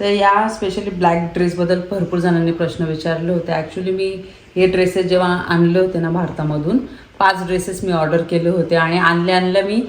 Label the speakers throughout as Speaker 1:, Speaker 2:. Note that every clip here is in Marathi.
Speaker 1: तर या स्पेशली ब्लॅक ड्रेसबद्दल भरपूर जणांनी प्रश्न विचारले होते. ॲक्च्युली मी हे ड्रेसेस जेव्हा आणले होते ना भारतामधून पाच ड्रेसेस मी ऑर्डर केले होते आणि आणल्या आणल्या मी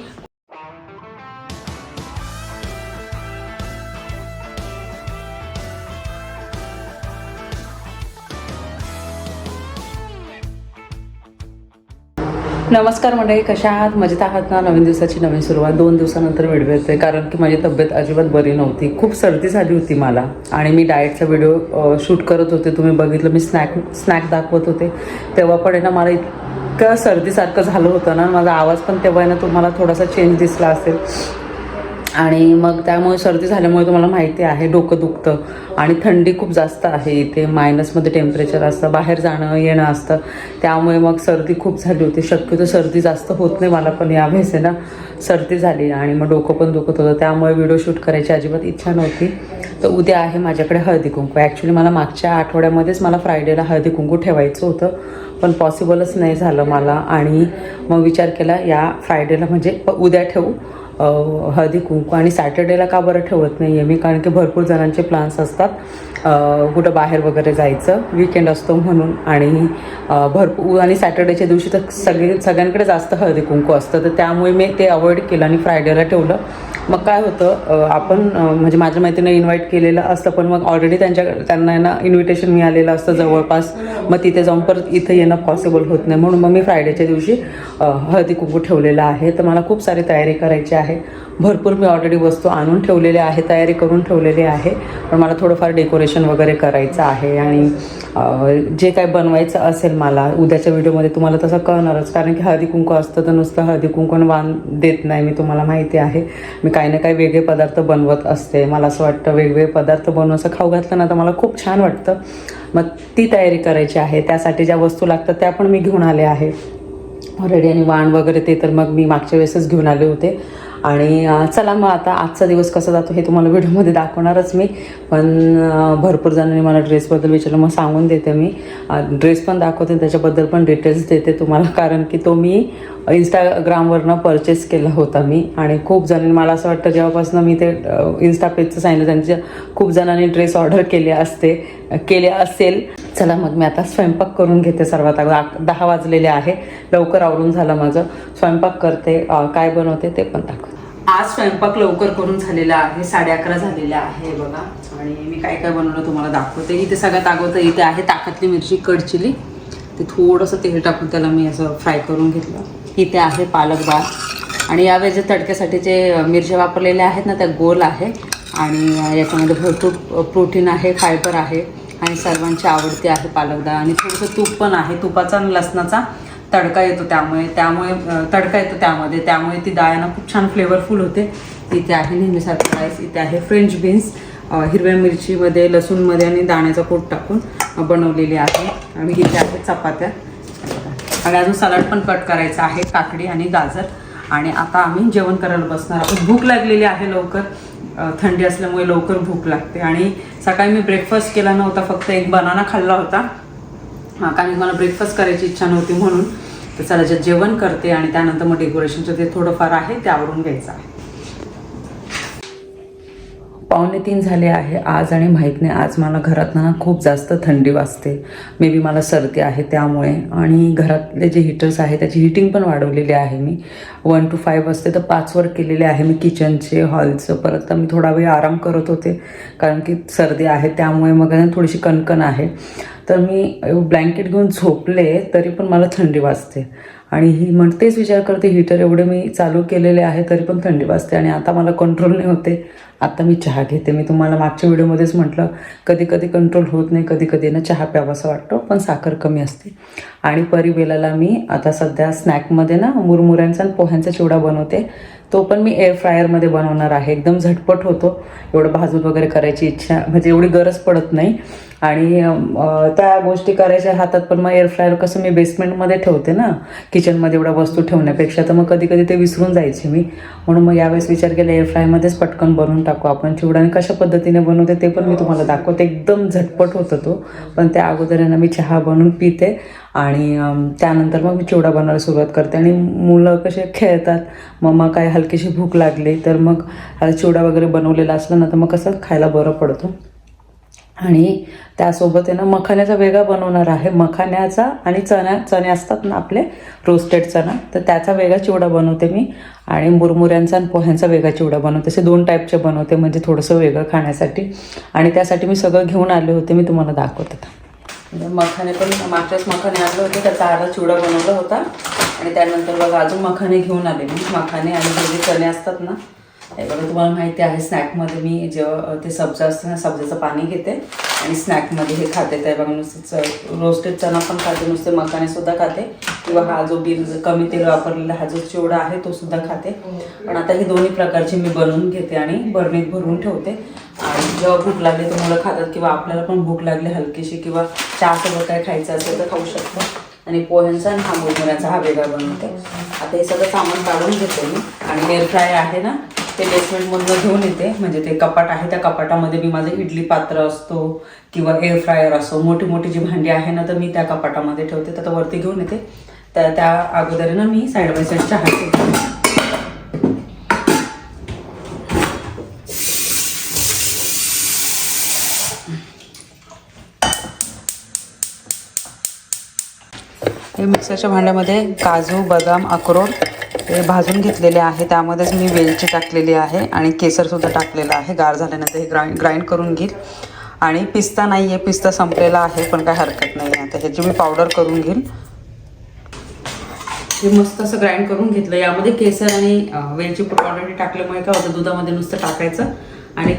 Speaker 1: नमस्कार मंडळी कशा आहात? मजेत आहात ना? नवीन दिवसाची नवीन सुरुवात. दोन दिवसानंतर व्हिडिओ येते कारण की माझी तब्येत अजिबात बरी नव्हती. खूप सर्दी झाली होती मला. आणि मी डाएटचा व्हिडिओ शूट करत होते. तुम्ही बघितलं मी स्नॅक स्नॅक दाखवत होते. तेव्हा पण आहे ना मला इतकं सर्दीसारखं झालं होतं ना. माझा आवाज पण तेव्हा आहे ना तुम्हाला थोडासा चेंज दिसला असेल. आणि मग त्यामुळे सर्दी झाल्यामुळे तुम्हाला माहिती आहे डोकं दुखतं आणि थंडी खूप जास्त आहे इथे. मायनसमध्ये टेम्परेचर असतं बाहेर जाणं येणं असतं. त्यामुळे मग सर्दी खूप झाली होती. शक्यतो सर्दी जास्त होत नाही मला पण यावेळेस आहे ना. सर्दी झाली आणि मग डोकं पण दुखत होतं. त्यामुळे व्हिडिओ शूट करायची अजिबात इच्छा नव्हती. तर उद्या आहे माझ्याकडे हळदी कुंकू. ॲक्च्युली मला मागच्या आठवड्यामध्येच मला फ्रायडेला हळदी कुंकू ठेवायचं होतं. पण पॉसिबलच नाही झालं मला. आणि मग विचार केला या फ्रायडेला म्हणजे उद्या ठेवू. हळदी कुंकू. आणि सॅटर्डेला का बरं ठेवत नाही आहे मी? कारण की भरपूर जणांचे प्लान्स असतात. कुठं बाहेर वगैरे जायचं. विकेंड असतो म्हणून. आणि भरपूर आणि सॅटर्डेच्या दिवशी तर सगळे सगळ्यांकडे जास्त हळदी कुंकू असतं. तर त्यामुळे मी ते अवॉइड केलं आणि फ्रायडेला ठेवलं. मग काय होतं आपण म्हणजे माझ्या मैत्रिणी इन्व्हाइट केलेलं असतं पण मग ऑलरेडी त्यांच्या त्यांना ना इन्व्हिटेशन मिळालेलं असतं जवळपास. मग तिथे जाऊन परत इथं येणं पॉसिबल होत नाही. म्हणून मग मी फ्रायडेच्या दिवशी हळदी कुंकू ठेवलेलं आहे. तर मला खूप सारी तयारी करायची आहे. भरपूर मी ऑलरेडी वस्तू आणून ठेवलेल्या आहे तयारी करून ठेवलेली आहे. पण मला थोडंफार डेकोरेशन वगैरे करायचं आहे आणि जे काय बनवायचं असेल मला उद्याच्या व्हिडिओमध्ये तुम्हाला तसं कळणारच. कारण की हळदी कुंकू असतं तर नुसतं हळदी कुंकून वाण देत नाही मी तुम्हाला माहिती आहे. मी काही ना काही वेगळे पदार्थ बनवत असते. मला असं वाटतं वेगवेगळे पदार्थ बनवून असं खाऊ घातलं ना तर मला खूप छान वाटतं. मग ती तयारी करायची आहे. त्यासाठी ज्या वस्तू लागतात त्या पण मी घेऊन आले आहे. ऑलरेडी आणि वाण वगैरे ते तर मग मी मागच्या वेळेसच घेऊन आले होते. आणि चला मग आता आजचा दिवस कसा जातो हे तुम्हाला व्हिडिओमध्ये दाखवणारच मी. पण भरपूर जणांनी मला ड्रेसबद्दल विचारलं मग सांगून देते मी. ड्रेस पण दाखवते त्याच्याबद्दल पण डिटेल्स देते तुम्हाला कारण की तो मी इंस्टाग्रामवरनं परचेस केला होता मी. आणि खूप जणांनी मला असं वाटतं जेव्हापासून मी ते इन्स्टा पेजचं सांगितलं त्यांच्या खूप जणांनी ड्रेस ऑर्डर केले असते केले असेल. चला मग मी आता स्वयंपाक करून घेते सर्वात अगोदर. दहा वाजलेले आहे. लवकर आवरून झालं माझं. स्वयंपाक करते काय बनवते ते पण दाखवते. आज स्वयंपाक लवकर करून झालेला आहे साडे अकरा झालेला आहे बघा. आणि मी काय काय बनवलं तुम्हाला दाखवते. इथे सगळ्यात अगोदर इथे आहे ताकातली मिरची कडचिली ते थोडंसं तेल टाकून त्याला मी असं फ्राय करून घेतलं. इथे आहे पालक डाळ आणि यावेळेस जे तडक्यासाठी जे मिरच्या वापरलेल्या आहेत ना त्या गोल आहे. आणि याच्यामध्ये भरपूर प्रोटीन आहे फायबर आहे. आणि सर्वांची आवडती आहे पालक डाळ आणि थोडंसं तूप पण आहे तुपाचा आणि लसणाचा. तडका येतो त्यामुळे त्यामुळे तडका येतो त्यामध्ये. त्यामुळे ती डाळ ना खूप छान फ्लेवरफुल होते. इथे आहे नेहमीसारखं राईस इथे आहे फ्रेंच बीन्स हिरव्या मिरचीमध्ये लसूणमध्ये आणि दाण्याचा कोट टाकून बनवलेली आहे. आणि इथे आहे चपात्या. आणि अजून सलाड पण कट करायचं आहे काकडी आणि गाजर. आणि आता आम्ही जेवण करायला बसणार आहोत. भूक लागलेली आहे लवकर. थंडी असल्यामुळे लवकर भूक लागते. आणि सकाळी मी ब्रेकफास्ट केला नव्हता फक्त एक बनाना खाल्ला होता. हां कारण मला ब्रेकफास्ट करायची इच्छा नव्हती म्हणून. तर चला जे जेवण करते आणि त्यानंतर मग डेकोरेशनचं ते थोडंफार आहे त्यावरून घ्यायचं आहे. पावणे तीन झाले आहे आज आणि माहीत नाही आज मला घरात ना खूप जास्त थंडी वाजते. मे बी मला सर्दी आहे त्यामुळे. आणि घरातले जे हीटर्स आहे त्याची हिटिंग पण वाढवलेली आहे मी. वन टू फाईव्ह असते तर पाचवर केलेले आहे मी किचनचे हॉलचं परत मी थोडा वेळ आराम करत होते कारण की सर्दी आहे त्यामुळे मग ना थोडीशी कणकण आहे. तर मी ब्लँकेट घेऊन झोपले तरी पण मला थंडी वाजते. आणि ही म्हण तेच विचार करते हीटर एवढे मी चालू केलेले आहे तरी पण थंडी वाजते आणि आता मला कंट्रोल नाही होते. आता मी चहा घेते. मी तुम्हाला मागच्या व्हिडिओमध्येच म्हटलं कधी कधी कंट्रोल होत नाही कधी कधी ना चहा प्यावासा वाटतो पण साखर कमी असते. आणि परिवेलाला मी आता सध्या स्नॅकमध्ये ना मुरमुऱ्यांचा आणि पोह्यांचा चिवडा बनवते. तो पण मी एअर फ्रायरमध्ये बनवणार आहे. एकदम झटपट होतो. एवढं भाजून वगैरे करायची इच्छा म्हणजे एवढी गरज पडत नाही. आणि त्या गोष्टी करायच्या हातात पण मग एअर फ्रायर कसं मी बेसमेंटमध्ये ठेवते ना. किचनमध्ये एवढ्या वस्तू ठेवण्यापेक्षा तर मग कधी कधी ते विसरून जायचे मी. म्हणून मग यावेळेस विचार केला एअर फ्रायमध्येच पटकन बनवून टाकू आपण. चिवडा आणि कशा पद्धतीने बनवते ते पण मी तुम्हाला दाखवते. एकदम झटपट होतं तो. पण त्या अगोदर मी चहा बनवून पिते. आणि त्यानंतर मग मी चिवडा बनवायला सुरुवात करते. आणि मुलं कसे खेळतात मग मग काय हलकीशी भूक लागली तर मग हा चिवडा वगैरे बनवलेला असला ना तर मग कसं खायला बरं पडतो. आणि त्यासोबत आहे ना मखाण्याचा वेगळा बनवणार आहे. मखाण्याचा आणि चण्या चणे असतात ना आपले रोस्टेड चणा तर त्याचा वेगळा चिवडा बनवते मी. आणि मुरमुऱ्यांचा आणि पोह्यांचा वेगळा चिवडा बनवते. असे दोन टाईपचे बनवते म्हणजे थोडंसं वेगळं खाण्यासाठी. आणि त्यासाठी मी सगळं घेऊन आले होते मी तुम्हाला दाखवते आता. म्हणजे मखाने पण मागच्याच मखाने आणले होते त्याचा अर्धा चिवडा बनवला होता. आणि त्यानंतर बघा अजून मखाने घेऊन आले मी. मखाने आणि हे जे चणे असतात ना हे बघा तुम्हाला माहिती आहे स्नॅकमध्ये मी जेव्हा ते सब्जा असतं ना सब्जाचं पाणी घेते. आणि स्नॅकमध्ये हे खाते ते बघा नुसतं रोस्टेड चणा पण खाते नुसते मखानेसुद्धा खाते. किंवा हा जो बिल कमी तेल वापरलेला हा जो चिवडा आहे तो सुद्धा खाते. पण आता हे दोन्ही प्रकारचे मी बनवून घेते आणि बरणीत भरून ठेवते. आणि जेव्हा भूक लागली तर मुलं खातात किंवा आपल्याला पण भूक लागली हलकीशी किंवा चहासोबत काय खायचं असेल तर खाऊ शकतो. आणि पोह्यांचा आणि हा मुरमुऱ्याचा हा वेगळा बनवते. आता हे सगळं सामान काढून घेते मी. आणि एअर फ्राय आहे ना ते बेसमेंटमधनं घेऊन येते. म्हणजे ते कपाट आहे त्या कपाटामध्ये मी माझं इडली पात्र असतो किंवा एअर फ्रायर असो. मोठी मोठी जी भांडी आहे ना तर मी त्या कपाटामध्ये ठेवते. तर वरती घेऊन येते. तर त्या अगोदर ना मी साईड बाय साईड चहा हे मिक्सरच्या भांड्यामध्ये काजू बदाम अक्रोड हे भाजून घेतलेले आहे. त्यामध्येच मी वेलची टाकलेली आहे आणि केसरसुद्धा टाकलेलं आहे. गार झाल्यानंतर हे ग्राइंड ग्राइंड करून घेईल. आणि पिस्ता नाही आहे पिस्ता संपलेला आहे पण काय हरकत नाही आहे आता ह्याची मी पावडर करून घेईल हे मस्त असं ग्राइंड करून घेतलं. यामध्ये केसर आणि वेलची पूड ऑलरेडी टाकल्यामुळे काय होतं? दुधामध्ये नुसतं टाकायचं आणि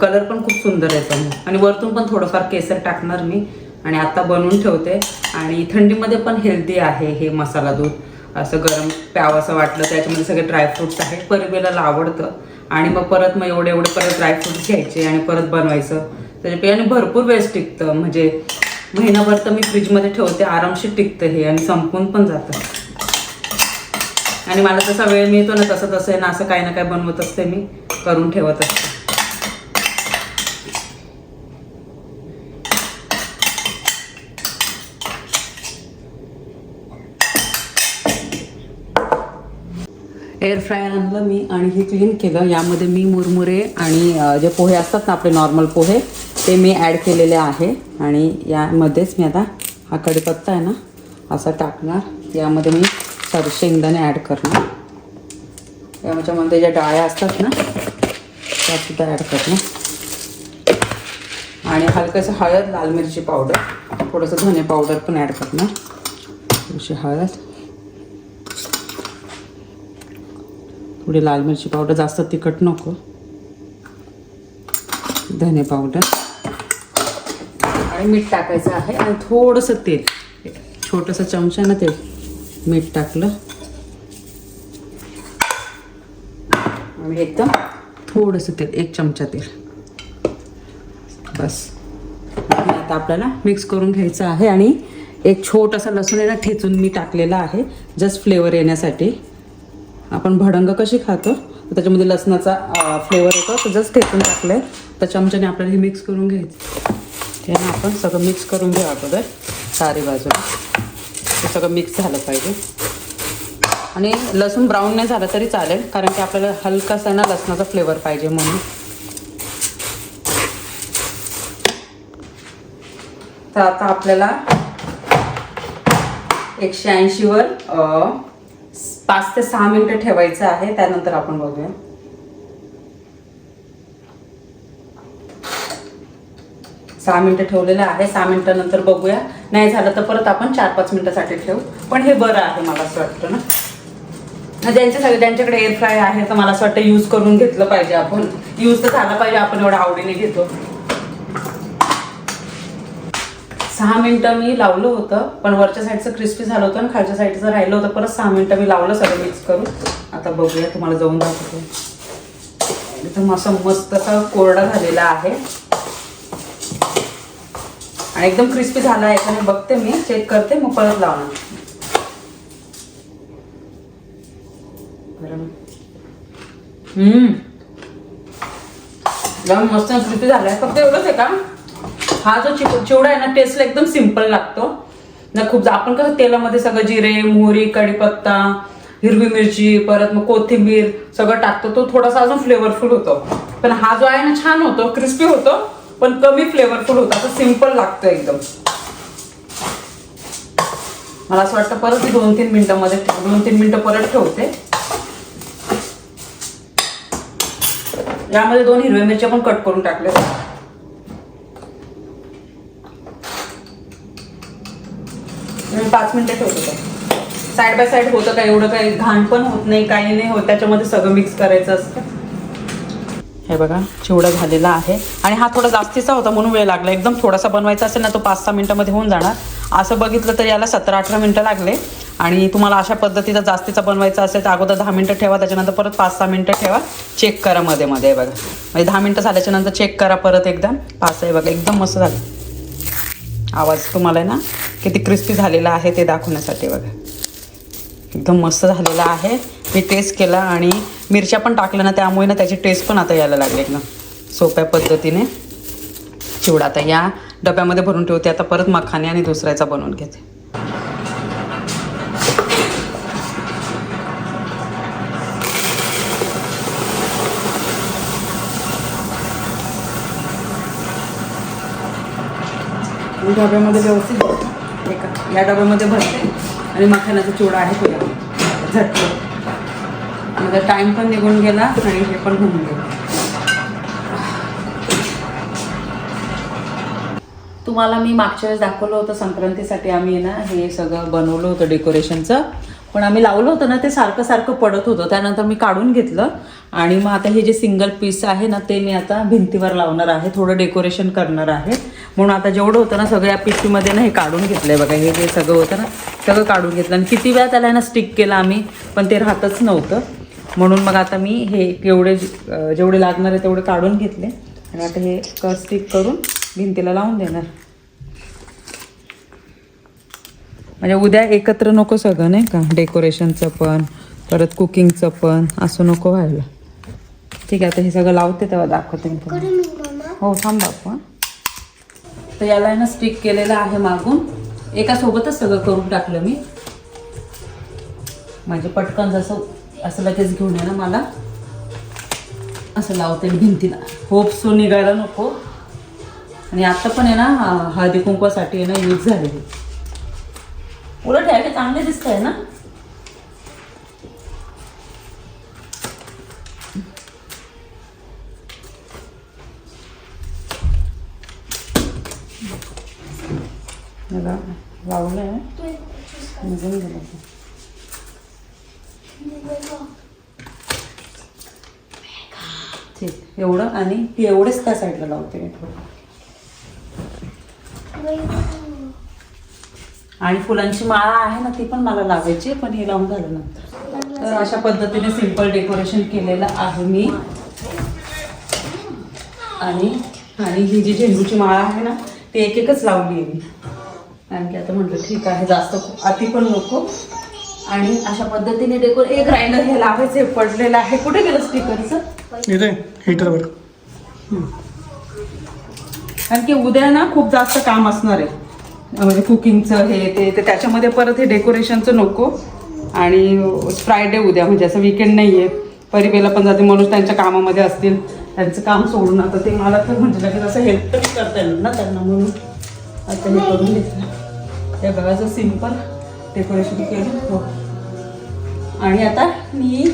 Speaker 1: कलर पण खूप सुंदर येतो आणि वरतून पण थोडंफार केसर टाकणार मी. आणि आता बनवून ठेवते. आणि थंडीमध्ये पण हेल्दी आहे हे मसाला दूध. असं गरम प्यावासं वाटलं त्याच्यामध्ये सगळे ड्रायफ्रुट्स आहेत. परिबेला आवडतं आणि मग परत मग एवढे एवढे परत ड्रायफ्रुट्स घ्यायचे आणि परत बनवायचं. त्याच्या आणि भरपूर वेळेस टिकतं. म्हणजे महिनाभर तर मी फ्रीजमध्ये ठेवते आरामशीर टिकतं हे आणि संपून पण जातं. आणि मला जसा वेळ मिळतो ना तसं तसं आहे ना असं काही ना काही बनवत असते मी करून ठेवत असते. एअर फ्रायर आणलं मी आणि हे क्लीन केलं. यामध्ये मी मुरमुरे आणि जे पोहे असतात ना आपले नॉर्मल पोहे ते मी ॲड केलेले आहे. आणि यामध्येच मी आता हा कढीपत्ता आहे ना असा टाकणार. यामध्ये मी सॉरी शेंगदाणे ॲड करणार याच्यामध्ये ज्या डाळ्या असतात ना त्यासुद्धा ॲड करणार. आणि हलकंसं हळद लाल मिरची पावडर थोडंसं धने पावडर पण ॲड करणार. थोडीशी हळद. थोडी लाल मिरची पावडर जास्त तिखट नको. धने पावडर. आणि मीठ टाकायचं आहे आणि थोडंसं तेल. छोटंसं चमचा ना तेल. मीठ टाकलं. आणि एकदम थोडंसं तेल एक चमचा तेल. बस. आता आपल्याला मिक्स करून घ्यायचं आहे आणि एक छोटासा लसूण आहे ना ठेचून मी टाकलेला आहे. जस्ट फ्लेवर येण्यासाठी. आपण भडंग कशी खातो तर त्याच्यामध्ये लसणाचा फ्लेवर येतो. तर जस्ट ठेचून टाकलं आहे तर चमच्याने आपल्याला हे मिक्स करून घ्यायचं. हे आपण सगळं मिक्स करून घेऊ अगोदर सारी बाजूला. हे सगळं मिक्स झालं पाहिजे. आणि लसूण ब्राऊन नाही झालं तरी चालेल कारण की आपल्याला हलकासा ना लसणाचा फ्लेवर पाहिजे म्हणून. तर आता आपल्याला एकशे ऐंशीवर पाच ते सहा मिनिटं ठेवायचं आहे त्यानंतर आपण बघूया. सहा मिनिटं ठेवलेलं आहे सहा मिनिटानंतर बघूया. नाही झालं तर परत आपण चार पाच मिनिटासाठी ठेवू. पण हे बरं आहे मला असं वाटतं ना. ज्यांच्या सगळे ज्यांच्याकडे एअर फ्राय आहे तर मला असं वाटतं यूज करून घेतलं पाहिजे आपण. यूज तर झाला पाहिजे आपण एवढं आवडीने घेतो. सहा मिनटं मी लावलं होतं पण वरच्या साईडचं क्रिस्पी झालं होतं आणि खालच्या साईडचं राहिलं होतं. परत सहा मिनटं मी लावलं सगळं मिक्स करून. आता बघूया तुम्हाला जाऊन दाखवतो. एकदम असं मस्त असा कोरडा झालेला आहे. आणि एकदम क्रिस्पी झाला आहे. का बघते मी चेक करते मग परत लावणार. हम्म. एकदम मस्त क्रिस्पी झालाय फक्त एवढंच आहे का? हा जो चिवडा आहे ना टेस्टला एकदम सिंपल लागतो. ना खूप आपण कसं तेलामध्ये सगळं जिरे मोहरी कढीपत्ता हिरवी मिरची परत मग कोथिंबीर सगळं टाकतो. तो थोडासा अजून फ्लेवरफुल होतो. पण हा जो आहे ना छान होतो क्रिस्पी होतो पण कमी फ्लेवरफुल होतो. असं सिंपल लागतं एकदम. मला असं वाटतं परत मी दोन तीन मिनिटांमध्ये दोन तीन मिनिटं परत ठेवते. यामध्ये दोन हिरव्या मिरच्या पण कट करून टाकले मी पाच मिनिटं ठेवतो साईड बाय साईड होतं का एवढं काही? घाण पण होत नाही काही नाही होत. त्याच्यामध्ये सगळं मिक्स करायचं असतं. हे बघा चिवडा झालेला आहे. आणि हा थोडा जास्तीचा होता म्हणून वेळ लागला. एकदम थोडासा बनवायचा असेल ना तो पाच सहा मिनटामध्ये होऊन जाणार. असं बघितलं तर याला सतरा अठरा मिनिटं लागले. आणि तुम्हाला अशा पद्धतीचा जास्तीचा बनवायचा असेल तर अगोदर दहा मिनटं ठेवा. त्याच्यानंतर परत पाच सहा मिनिटं ठेवा. चेक करा मध्ये मध्ये बघा. म्हणजे दहा मिनटं झाल्याच्यानंतर चेक करा परत एकदा. पाच आहे बघा एकदम मस्त झालं. आवाज तुम्हाला ना किती क्रिस्पी झालेला आहे ते दाखवण्यासाठी बघा. एकदम मस्त झालेला आहे. मी टेस्ट केला आणि मिरच्या पण टाकल्या ना त्यामुळे ना त्याची टेस्ट पण आता यायला लागली एकदम. सोप्या पद्धतीने. चिवडा आता या डब्यामध्ये भरून ठेवते. आता परत मखाने आणि दुसऱ्याचा बनवून घेते. डब्यामध्ये व्यवस्थित भरते. एका या डब्यामध्ये भरते आणि मखाण्याचा चिवडा आहे तुला यामध्ये. माझा टाईम पण निघून गेला आणि हे पण होऊन गेलं. तुम्हाला मी मागच्या वेळेस दाखवलं होतं संक्रांतीसाठी आम्ही ना हे सगळं बनवलं होतं डेकोरेशनचं पण आम्ही लावलं होतं ना ते सारखं सारखं पडत होतं. त्यानंतर मी काढून घेतलं आणि मग आता हे जे सिंगल पीस आहे ना ते मी आता भिंतीवर लावणार आहे. थोडं डेकोरेशन करणार आहे. म्हणून आता जेवढं होतं ना सगळ्या पिशवीमध्ये ना हे काढून घेतलंय बघा हे जे सगळं होतं ना सगळं काढून घेतलं. आणि किती वेळा त्याला ना स्टिक केलं आम्ही पण ते राहतच नव्हतं. म्हणून मग आता मी हे एवढे जेवढे लागणार आहे तेवढे काढून घेतले. आणि आता हे कट स्टिक करून भिंतीला लावून देणार. म्हणजे उद्या एकत्र नको सगळं नाही का? डेकोरेशनचं पण परत कुकिंगचं पण असं नको व्हायला. ठीक आहे आता हे सगळं लावते तेव्हा दाखवते मी हो थांब बापू तर याला आहे ना स्टिक केलेलं आहे मागून. एकासोबतच सगळं करून टाकलं मी. माझे पटकन जसं असं लगेच घेऊन ये ना मला. असं लावते भिंतीला. होप सो निघायला नको. आणि आता पण आहे ना हळदी कुंकवासाठी आहे ना यूज झालेली. उलट ह्याचे चांगले दिसत आहे ना? एवढं आणि ती एवढेच त्या साईडला लावते मी थोडं आणि फुलांची माळा आहे ना ती पण मला लावायची पण हे लावून झालं नंतर. तर अशा पद्धतीने सिंपल डेकोरेशन केलेलं आहे मी. आणि आणि ही जी झेंडूची माळा आहे ना ती एक एकच लावली आहे मी. कारण की आता म्हटलं ठीक आहे जास्त अति पण नको. आणि अशा पद्धतीने डेकोर एक राहिलं हे लावायचं हे पडलेलं आहे. कुठे गेलं स्टिकरचं
Speaker 2: हिटरवर
Speaker 1: कारण की उद्या ना खूप जास्त काम असणार आहे. म्हणजे कुकिंगचं हे ते तर त्याच्यामध्ये परत हे डेकोरेशनचं नको. आणि फ्रायडे उद्या म्हणजे असं विकेंड नाही आहे परिवेला पण जाते म्हणून त्यांच्या कामामध्ये असतील. त्यांचं काम सोडून आता ते मला तर म्हणजे लगेच असं हेल्प तरी करता येईल ना त्यांना म्हणून. आता हे करून घेतलं. हे बघा असं सिंपल डेकोरेशन केलं. हो. आणि आता मी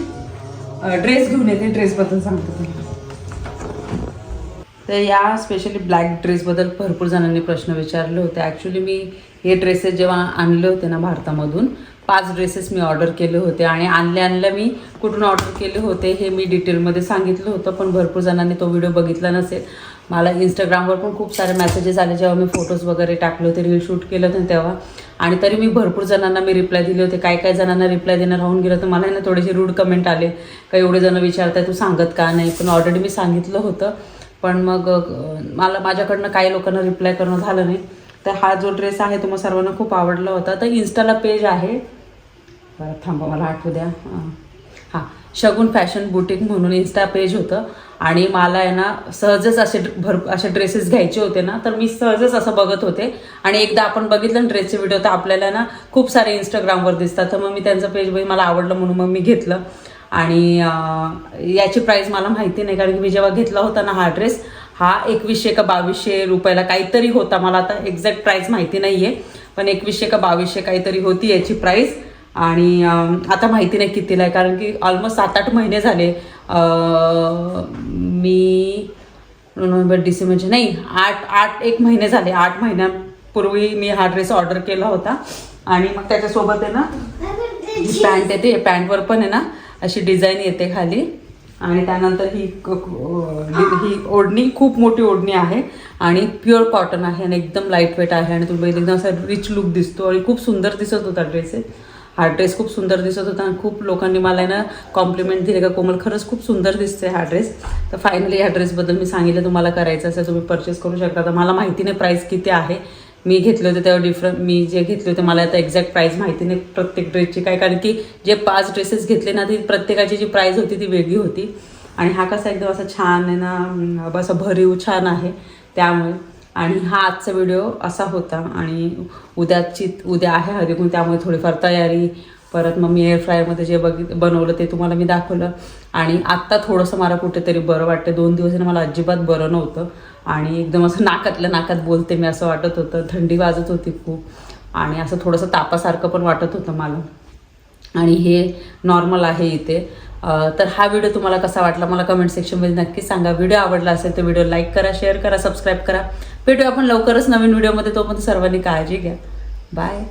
Speaker 1: ड्रेस घेऊन येते. ड्रेसबद्दल सांगते तुम्हाला. तर या स्पेशली ब्लॅक ड्रेसबद्दल भरपूर जणांनी प्रश्न विचारले होते. ॲक्च्युली मी हे ड्रेसेस जेव्हा आणले होते ना भारतामधून पाच ड्रेसेस मी ऑर्डर केले होते आणि आणल्या आणल्या मी कुठून ऑर्डर केले होते हे मी डिटेलमध्ये सांगितलं होतं पण भरपूर जणांनी तो व्हिडिओ बघितला नसेल. मला इंस्टाग्रामवर पण खूप सारे मेसेजेस आले जेव्हा मी फोटोज वगैरे टाकले होते रील शूट केलं होतं तेव्हा. आणि तरी मी भरपूर जणांना मी रिप्लाय दिले होते. काही काही जणांना रिप्लाय देणं राहून गेलं तर मला आहे ना थोडेसे रूड कमेंट आले. काही एवढे जण विचारताय तू सांगत का नाही? पण ऑलरेडी मी सांगितलं होतं. पण मग मला माझ्याकडनं काही लोकांना रिप्लाय करणं झालं नाही. तर हा जो ड्रेस आहे तो मग सर्वांना खूप आवडला होता. तर इन्स्टाला पेज आहे. बरं थांबा मला आठवू द्या. हां शगुन फॅशन बुटीक म्हणून इन्स्टा पेज होतं. आणि मला आहे ना सहजच असे भर असे ड्रेसेस घ्यायचे होते ना तर मी सहजच असं बघत होते. आणि एकदा आपण बघितलं ना ड्रेसचे व्हिडिओ तर आपल्याला ना खूप सारे इंस्टाग्रामवर दिसतात. तर मग मी त्यांचं पेज मला आवडलं म्हणून मग मी घेतलं. आणि याची प्राईस मला माहिती नाही कारण की मी जेव्हा घेतला होता ना हा ड्रेस हा एकवीसशे का बावीसशे रुपयाला काहीतरी होता. मला आता एक्झॅक्ट प्राईस माहिती नाही आहे पण एकवीसशे का बावीसशे काहीतरी होती याची प्राईस आणि आता माहिती नाही कितीला आहे कारण की ऑलमोस्ट सात आठ महिने झाले. मी नोव्हेंबर डिसेंबरचे नाही आठ आठ एक महिने झाले. आठ महिन्यापूर्वी मी हा ड्रेस ऑर्डर केला होता. आणि मग त्याच्यासोबत आहे ना पॅन्ट येते पॅन्टवर पण आहे ना अशी डिझाईन येते खाली. आणि त्यानंतर ही ही ओढणी खूप मोठी ओढणी आहे. आणि प्युअर कॉटन आहे आणि एकदम लाइट वेट आहे. आणि तुम्ही एकदम असा रिच लुक दिसतो आणि खूप सुंदर दिसत होता ड्रेस हा. ड्रेस खूप सुंदर दिसत होता. आणि खूप लोकांनी मला आहे ना कॉम्प्लिमेंट दिले का कोमल खरंच खूप सुंदर दिसते हा ड्रेस तर फायनली ह्या ड्रेसबद्दल मी सांगितलं तुम्हाला करायचं असं तुम्ही परचेस करू शकता. तर मला माहिती नाही प्राईस किती आहे. मी घेतले होते तेव्हा डिफरंट मी जे घेतले होते मला आता एक्झॅक्ट प्राईस माहिती नाही प्रत्येक ड्रेसची काय कारण की जे पाच ड्रेसेस घेतले ना ती प्रत्येकाची जी प्राईस होती ती वेगळी होती. आणि हा कसा एकदम असा छान आहे ना अं, असा भरीव छान आहे त्यामुळे. आणि हा आजचा व्हिडिओ असा होता. आणि उद्याची उद्या आहे हरिकुंड त्यामुळे थोडीफार तयारी. परत मग मी एअर फ्रायरमध्ये जे बघित बनवलं ते तुम्हाला मी दाखवलं. आणि आत्ता थोडंसं मला कुठेतरी बरं वाटतं दोन दिवस मला अजिबात बरं नव्हतं. आणि एकदम असं नाकातल्या नाकात बोलते मी असं वाटत होतं. थंडी वाजत होती खूप. आणि असं थोडंसं तापासारखं पण वाटत होतं मला. आणि हे नॉर्मल आहे इथे. तर हा व्हिडिओ तुम्हाला कसा वाटला मला कमेंट सेक्शनमध्ये नक्की सांगा. व्हिडिओ आवडला असेल तर व्हिडिओ लाईक करा शेअर करा सबस्क्राईब करा. भेटू आपण लवकरच नवीन व्हिडिओमध्ये तोपर्यंत सर्वांनी काळजी घ्या. बाय